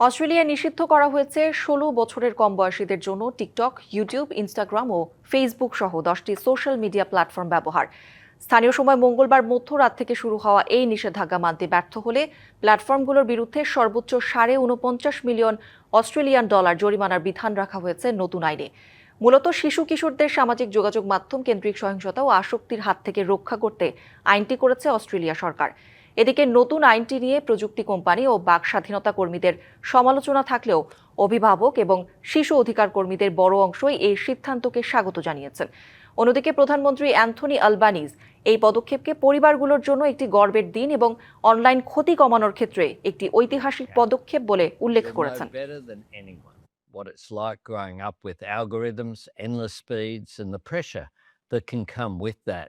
অস্ট্রেলিয়ায় নিষিদ্ধ করা হয়েছে ষোলো বছরের কম বয়সীদের জন্য টিকটক, ইউটিউব, ইনস্টাগ্রাম ও ফেসবুক সহ দশটি সোশ্যাল মিডিয়া প্ল্যাটফর্ম ব্যবহার। স্থানীয় সময় মঙ্গলবার মধ্যরাত থেকে শুরু হওয়া এই নিষেধাজ্ঞা মানতে ব্যর্থ হলে প্ল্যাটফর্মগুলোর বিরুদ্ধে সর্বোচ্চ সাড়ে উনপঞ্চাশ মিলিয়ন অস্ট্রেলিয়ান ডলার জরিমানার বিধান রাখা হয়েছে নতুন আইনে। মূলত শিশু কিশোরদের সামাজিক যোগাযোগ মাধ্যম, কেন্দ্রিক সহিংসতা ও আসক্তির হাত থেকে রক্ষা করতে আইনটি করেছে অস্ট্রেলিয়া সরকার। এদিকে নতুন আইনটি নিয়ে প্রযুক্তি কোম্পানি ও বাক স্বাধীনতা কর্মীদের সমালোচনা থাকলেও অভিভাবক এবং শিশু অধিকার কর্মীদের বড় অংশই এই সিদ্ধান্তকে স্বাগত জানিয়েছেন অন্যদিকে প্রধানমন্ত্রী অ্যান্থনি আলবানিজ এই পদক্ষেপকে পরিবারগুলোর জন্য একটি গর্বের দিন এবং অনলাইন ক্ষতি কমানোর ক্ষেত্রে একটি ঐতিহাসিক পদক্ষেপ বলে উল্লেখ করেছেন what it's like growing up with algorithms, endless speeds, and the pressure that can come with that.